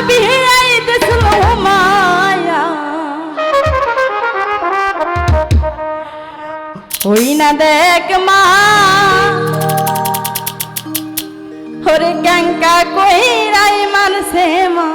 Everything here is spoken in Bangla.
হামাক বিহাই মায়া। হই না দেখ মা। ওরে ক্যাঙ্কা কইরাই মানসে মা।